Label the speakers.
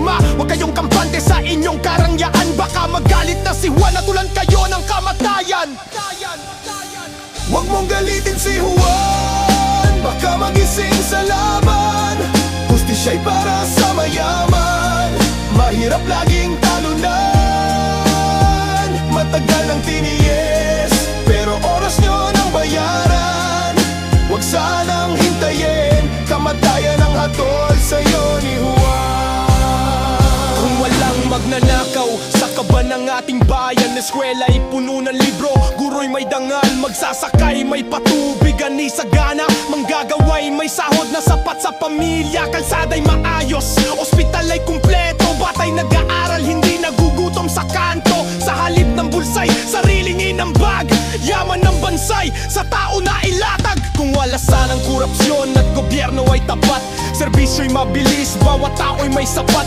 Speaker 1: pirma. Huwag kayong kampante sa inyong karangyaan. Baka magalit na si Juan at tulan kayo ng kamatayan. Huwag mong galitin si Juan. Baka magising sa laban. Justisya'y para sa mayaman. Mahirap laging talunan. Matagal nang tiniis Pero oras nyo ng bayaran. Huwag sanang hintayin magnanakaw Sa kaba ng ating bayan Eskwela'y puno ng libro. Guro'y may dangal Magsasakay may patubig Ani sa gana. Manggagaway may sahod na sapat sa pamilya Kalsada'y maayos. Ospital ay kumpleto Batay nag-aaral Hindi nagugutom sa kanto. Sa halip ng bulsay Sariling inambag Yaman ng bansay Sa tao na ilatag. Kung wala sanang korupsyon At gobyerno ay tapat Servisyo'y mabilis Bawat tao'y may sapat